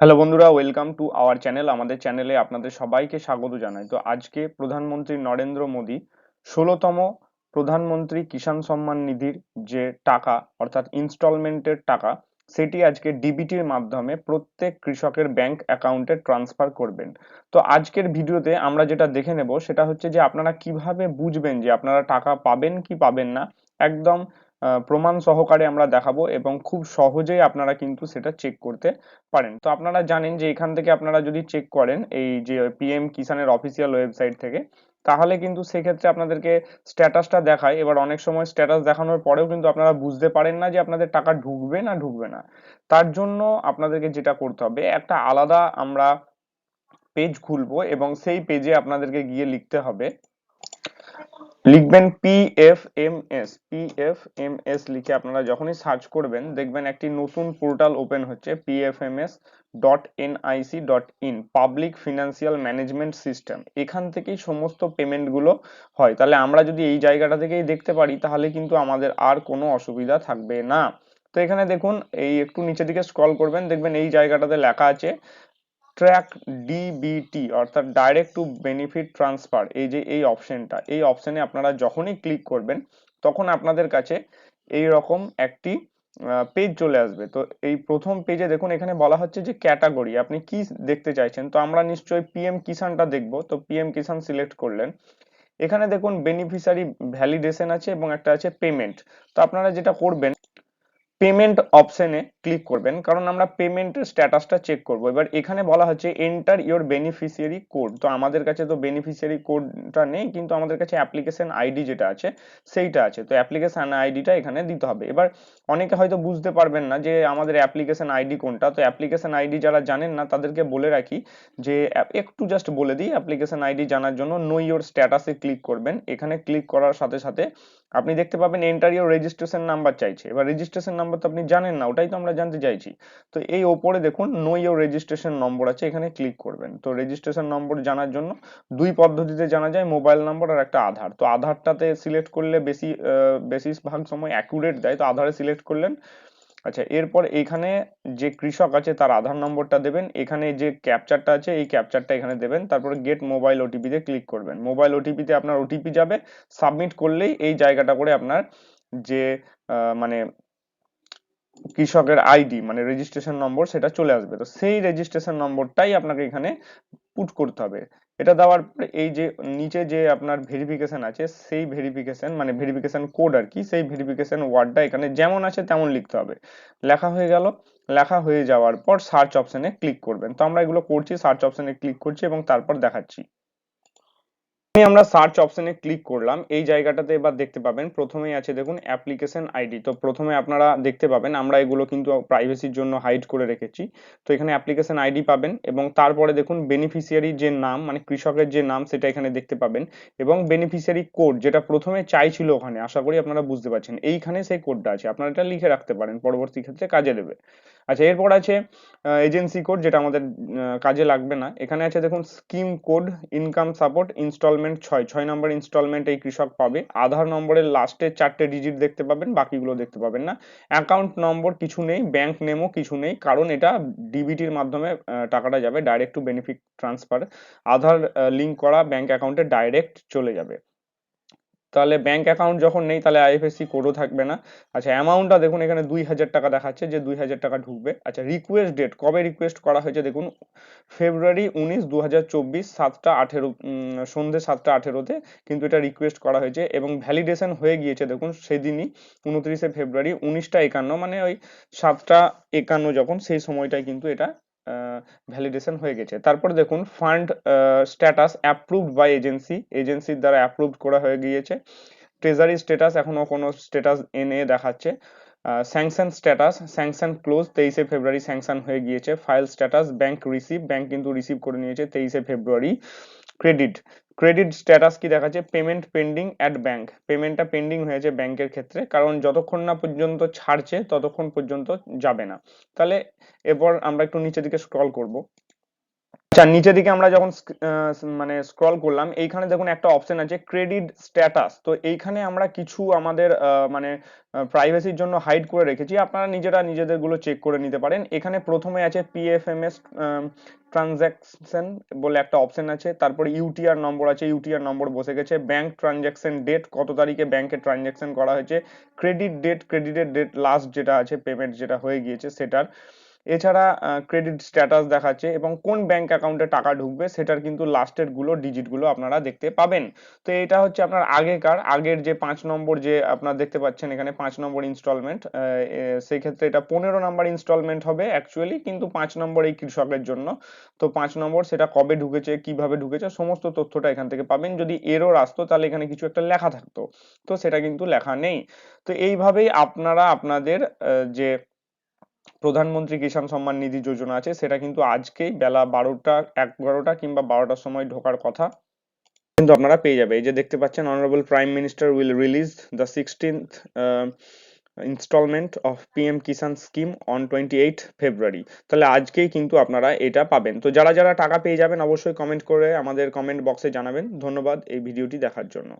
Hello বন্ধুরা welcome to our channel আমাদের চ্যানেলে আপনাদের সবাইকে স্বাগত জানাই। তো আজকে প্রধানমন্ত্রী নরেন্দ্র মোদী ষোলোতম প্রধানমন্ত্রী কিষাণ সম্মান নিধির যে টাকা, অর্থাৎ ইনস্টলমেন্টের টাকা, সেটি আজকে ডিবিটির মাধ্যমে প্রত্যেক কৃষকের ব্যাংক অ্যাকাউন্টে ট্রান্সফার করবেন। তো আজকের ভিডিওতে আমরা যেটা দেখে নেব, সেটা হচ্ছে যে আপনারা কীভাবে বুঝবেন যে আপনারা টাকা পাবেন কি পাবেন না, একদম প্রমাণ সহকারে আমরা দেখাবো এবং খুব সহজেই আপনারা কিন্তু সেটা চেক করতে পারেন। তো আপনারা জানেন যে এখান থেকে আপনারা যদি চেক করেন এই যে পিএম কিষানের অফিসিয়াল ওয়েবসাইট থেকে, তাহলে কিন্তু সেক্ষেত্রে আপনাদেরকে স্ট্যাটাসটা দেখায়। এবার অনেক সময় স্ট্যাটাস দেখানোর পরেও কিন্তু আপনারা বুঝতে পারেন না যে আপনাদের টাকা ঢুকবে না ঢুকবে না। তার জন্য আপনাদেরকে যেটা করতে হবে, একটা আলাদা আমরা পেজ খুলবো এবং সেই পেজে আপনাদেরকে গিয়ে লিখতে হবে লিখবেন P F M S P F M S লিখে আপনারা যখনই সার্চ করবেন, দেখবেন একটি নতুন পোর্টাল ওপেন হচ্ছে P F M S dot NIC dot in public financial management system এখান থেকেই সমস্ত পেমেন্টগুলো হয়। তাহলে আমরা যদি এই জায়গাটা থেকেই দেখতে পারি, তাহলে কিন্তু আমাদের আর কোনো অসুবিধা থাকবে না। তো এখানে দেখুন, এই একটু নিচের দিকে স্ক্রল করবেন, দেখবেন এই জায়গাটাতে লেখা আছে ট্র্যাক ডিবিটি অর্থাৎ ডাইরেক্ট টু বেনিফিট ট্রান্সফার এই যে এই অপশনটা এই অপশনে আপনারা যখনই ক্লিক করবেন, তখন আপনাদের কাছে এই রকম একটি পেজ চলে আসবে। তো এই প্রথম পেজে দেখুন, এখানে বলা হচ্ছে যে ক্যাটাগরি আপনি কি দেখতে চাইছেন? তো আমরা নিশ্চয়ই পিএম কিষানটা দেখব। তো পিএম কিষান সিলেক্ট করলেন। এখানে দেখুন বেনিফিশিয়ারি ভ্যালিডেশন আছে এবং একটা আছে পেমেন্ট তো আপনারা যেটা করবেন পেমেন্ট অপশনে ক্লিক করবেন, কারণ আমরা পেমেন্টের স্ট্যাটাসটা চেক করব। এবার এখানে বলা হচ্ছে এন্টার ইওর বেনিফিশিয়ারি কোড তো আমাদের কাছে তো বেনিফিশিয়ারি কোডটা নেই, কিন্তু আমাদের কাছে অ্যাপ্লিকেশন আইডি যেটা আছে, সেইটা আছে। তো অ্যাপ্লিকেশন আইডিটা এখানে দিতে হবে। এবার অনেকে হয়তো বুঝতে পারবেন না যে আমাদের অ্যাপ্লিকেশন আইডি কোনটা। তো অ্যাপ্লিকেশন আইডি যারা জানেন না, তাদেরকে বলে রাখি যে, একটু জাস্ট বলে দিই অ্যাপ্লিকেশন আইডি জানার জন্য নো ইওর স্ট্যাটাসে ক্লিক করবেন। এখানে ক্লিক করার সাথে সাথে আপনি দেখতে পাবেন এন্টার ইওর রেজিস্ট্রেশন নাম্বার চাইছে। এবার রেজিস্ট্রেশন নাম্বার তো আপনি জানেন না, ওটাই তো আমরা জানতে চাইছি। তো এই ওপরে দেখুন নো ইওর রেজিস্ট্রেশন নম্বর আছে, এখানে ক্লিক করবেন। তো রেজিস্ট্রেশন নম্বর জানার জন্য দুই পদ্ধতিতে জানা যায় মোবাইল নম্বর আর একটা আধার। তো আধারটাতে সিলেক্ট করলে বেশি বেশিরভাগ সময় অ্যাকুরেট দেয়, তো আধারে সিলেক্ট করলেন। আচ্ছা এরপর এখানে যে কৃষক আছে তার আধার নম্বরটা দেবেন। এখানে যে ক্যাপচারটা আছে, এই ক্যাপচারটা এখানে দেবেন। তারপরে গেট মোবাইল ওটিপি তে ক্লিক করবেন। মোবাইল ওটিপিতে আপনার ওটিপি যাবে। সাবমিট করলেই এই জায়গাটা করে আপনার যে মানে কৃষকের আইডি মানে রেজিস্ট্রেশন নম্বর সেটা চলে আসবে। তো সেই রেজিস্ট্রেশন নম্বরটাই আপনাকে এখানে পুট করতে হবে। এটা দেওয়ার পরে এই যে নিচে যে আপনার ভেরিফিকেশন আছে, সেই ভেরিফিকেশন মানে ভেরিফিকেশন কোড আর কি, সেই ভেরিফিকেশন ওয়ার্ডটা এখানে যেমন আছে তেমন লিখতে হবে। লেখা হয়ে গেল, লেখা হয়ে যাওয়ার পর সার্চ অপশনে ক্লিক করবেন। তো আমরা এগুলো করছি সার্চ অপশনে ক্লিক করছি এবং তারপর দেখাচ্ছি। আমি আমরা সার্চ অপশনে ক্লিক করলাম। এই জায়গাটাতে এবার দেখতে পাবেন, প্রথমেই আছে দেখুন অ্যাপ্লিকেশন আইডি তো প্রথমে আপনারা দেখতে পাবেন, আমরা এগুলো কিন্তু প্রাইভেসির জন্য হাইড করে রেখেছি। তো এখানে অ্যাপ্লিকেশন আইডি পাবেন এবং তারপরে দেখুন বেনিফিশিয়ারি যে নাম মানে কৃষকের যে নাম, সেটা এখানে দেখতে পাবেন এবং বেনিফিশিয়ারি কোড যেটা প্রথমে চাইছিল ওখানে, আশা করি আপনারা বুঝতে পারছেন। এইখানে সেই কোডটা আছে। আপনারা এটা লিখে রাখতে পারেন, পরবর্তী ক্ষেত্রে কাজে দেবে। আচ্ছা এরপর আছে এজেন্সি কোড যেটা আমাদের কাজে লাগবে না। এখানে আছে দেখুন scheme code income support instalment ছয় ছয় নম্বর ইনস্টলমেন্ট এই কৃষক পাবে। আধার নম্বরের লাস্টের চারটে ডিজিট দেখতে পাবেন, বাকিগুলো দেখতে পাবেন না। অ্যাকাউন্ট নম্বর কিছু নেই ব্যাংক নেমও কিছু নেই, কারণ এটা ডিবিটির মাধ্যমে টাকাটা যাবে direct to benefit transfer Aadhaar link করা ব্যাংক অ্যাকাউন্টে ডাইরেক্ট চলে যাবে। তাহলে ব্যাংক অ্যাকাউন্ট যখন নেই তাহলে আইএফএসসি কোডও থাকবে না। আচ্ছা অ্যামাউন্টটা দেখুন এখানে দুই হাজার টাকা দেখাচ্ছে যে দুই হাজার টাকা ঢুকবে। আচ্ছা রিকোয়েস্ট ডেট কবে রিকোয়েস্ট করা হয়েছে দেখুন ফেব্রুয়ারি উনিশ দু হাজার চব্বিশ সাতটা আঠেরো উম, সন্ধে সাতটা আঠেরোতে কিন্তু এটা রিকোয়েস্ট করা হয়েছে এবং ভ্যালিডেশন হয়ে গিয়েছে দেখুন সেদিনই উনত্রিশে ফেব্রুয়ারি উনিশটা একান্ন মানে ওই সাতটা একান্ন যখন সেই সময়টায় কিন্তু এটা ভ্যালিডেশন হয়ে গেছে। তারপর দেখুন fund status approved by agency এজেন্সির দ্বারা অ্যাপ্রুভড করা হয়ে গিয়েছে। ট্রেজারি স্ট্যাটাস এখনও কোনো স্ট্যাটাস এনে দেখাচ্ছে। স্যাংশন স্ট্যাটাস স্যাংশন ক্লোজ তেইশে ফেব্রুয়ারি স্যাংশন হয়ে গিয়েছে। File status bank receive bank কিন্তু রিসিভ করে নিয়েছে তেইশে ফেব্রুয়ারি ক্রেডিট ক্রেডিট স্ট্যাটাস কি দেখাচ্ছে? পেমেন্ট পেন্ডিং অ্যাট ব্যাংক পেমেন্টটা পেন্ডিং হয়েছে ব্যাংকের ক্ষেত্রে, কারণ যতক্ষণ না পর্যন্ত ছাড়ছে, ততক্ষণ পর্যন্ত যাবে না। তাহলে এরপর আমরা একটু নিচের দিকে স্ক্রল করব। আচ্ছা নিচের দিকে আমরা যখন মানে স্ক্রল করলাম, এইখানে দেখুন একটা অপশন আছে ক্রেডিট স্ট্যাটাস তো এইখানে আমরা কিছু আমাদের মানে প্রাইভেসির জন্য হাইড করে রেখেছি। আপনারা নিজেরা নিজেদেরগুলো চেক করে নিতে পারেন। এখানে প্রথমে আছে পিএফএমএস ট্রানজ্যাকশন বলে একটা অপশন আছে। তারপরে ইউটিআর নম্বর আছে ইউটিআর নম্বর বসে গেছে। ব্যাংক ট্রানজ্যাকশন ডেট কত তারিখে ব্যাংকে ট্রানজ্যাকশন করা হয়েছে। ক্রেডিট ডেট ক্রেডিটের ডেট লাস্ট যেটা আছে পেমেন্ট যেটা হয়ে গিয়েছে সেটার। এছাড়া ক্রেডিট স্ট্যাটাস দেখাচ্ছে এবং কোন ব্যাংক অ্যাকাউন্টে টাকা ঢুকবে সেটার কিন্তু লাস্টেরগুলো ডিজিটগুলো আপনারা দেখতে পাবেন। তো এটা হচ্ছে আপনার আগেকার, আগের যে পাঁচ নম্বর যে আপনারা দেখতে পাচ্ছেন এখানে পাঁচ নম্বর ইনস্টলমেন্ট সেই ক্ষেত্রে এটা পনেরো নম্বর ইনস্টলমেন্ট হবে অ্যাকচুয়ালি কিন্তু পাঁচ নম্বর এই কৃষকের জন্য। তো পাঁচ নম্বর সেটা কবে ঢুকেছে, কীভাবে ঢুকেছে, সমস্ত তথ্যটা এখান থেকে পাবেন। যদি এরর আসতো তাহলে এখানে কিছু একটা লেখা থাকতো। তো সেটা কিন্তু লেখা নেই। তো এইভাবেই আপনারা আপনাদের যে প্রধানমন্ত্রী কিষাণ সম্মান নিধি যোজনা আছে, সেটা কিন্তু আজকেই বেলা বারোটা, এগারোটা কিংবা বারোটার সময় ঢোকার কথা। কিন্তু আপনারা পেয়ে যাবে। এই যে দেখতে পাচ্ছেন honourable prime minister will release the sixteenth instalment of PM Kisan scheme on twenty eight February তাহলে আজকেই কিন্তু আপনারা এটা পাবেন। তো যারা যারা টাকা পেয়ে যাবেন, অবশ্যই কমেন্ট করে আমাদের কমেন্ট বক্সে জানাবেন। ধন্যবাদ এই ভিডিওটি দেখার জন্য।